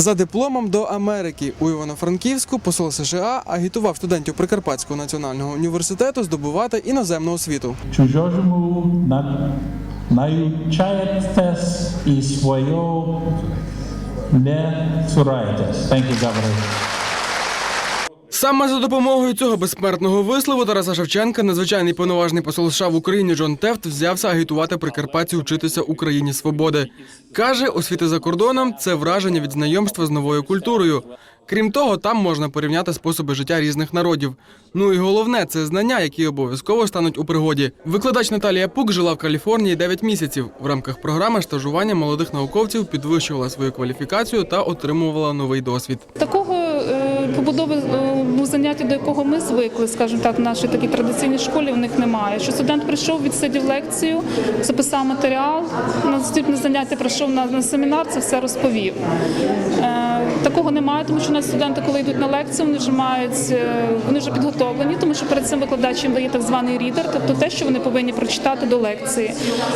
За дипломом до Америки у Івано-Франківську посол США агітував студентів Прикарпатського національного університету здобувати іноземну освіту. чужому на- навчаєтесь і своє не цурайтесь. Thank you, Governor. Саме за допомогою цього безсмертного вислову Тараса Шевченка надзвичайний повноважний посол США в Україні Джон Тефт взявся агітувати прикарпатців вчитися Україні свободи. Каже, освіти за кордоном це враження від знайомства з новою культурою. Крім того, там можна порівняти способи життя різних народів. Ну і головне це знання, які обов'язково стануть у пригоді. Викладач Наталія Пук жила в Каліфорнії 9 місяців. В рамках програми стажування молодих науковців підвищувала свою кваліфікацію та отримувала новий досвід. Такого побудови е, ну, заняття, до якого ми звикли, скажімо так, в нашій такій традиційній школі, в них немає. Що студент прийшов, відсидів лекцію, записав матеріал, на наступне заняття прийшов на, на семінар, це все розповів. Такого немає, тому що у нас студенти, коли йдуть на лекцію, вони вже мають е, вони вже підготовлені, тому що перед цим викладач їм дає так званий рідер, тобто те, що вони повинні прочитати до лекції.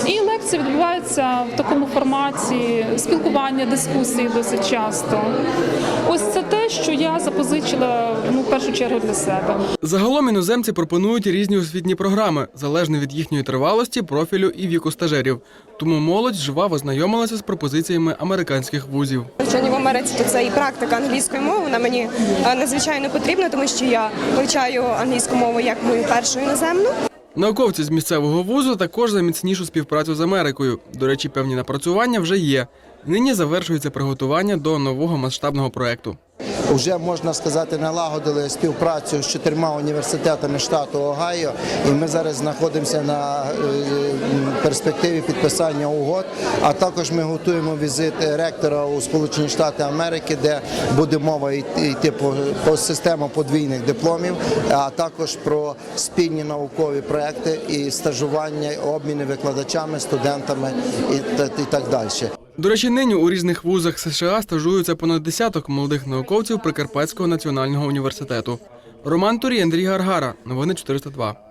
І лекція відбувається в такому форматі спілкування, дискусії досить часто. Ось це те, що я запозичила ну, в першу чергу для себе. Загалом іноземці пропонують різні освітні програми, залежно від їхньої тривалості, профілю і віку стажерів. Тому молодь жваво знайомилася з пропозиціями американських вузів. Навчання в Америці то це і практика англійської мови. Вона мені е, надзвичайно потрібна, тому що я вивчаю англійську мову як мою першу іноземну. Науковці з місцевого вузу також за міцнішу співпрацю з Америкою. До речі, певні напрацювання вже є. Нині завершується приготування до нового масштабного проекту. Вже можна сказати, налагодили співпрацю з чотирма університетами штату Огайо, і ми зараз знаходимося на е, перспективі підписання угод. А також ми готуємо візит ректора у Сполучені Штати Америки, де буде мова йти по, систему подвійних дипломів, а також про спільні наукові проекти і стажування, обміни викладачами, студентами і, і так далі. До речі, нині у різних вузах США стажуються понад десяток молодих науковців Прикарпатського національного університету. Роман Турій, Андрій Гаргара. Новини 402.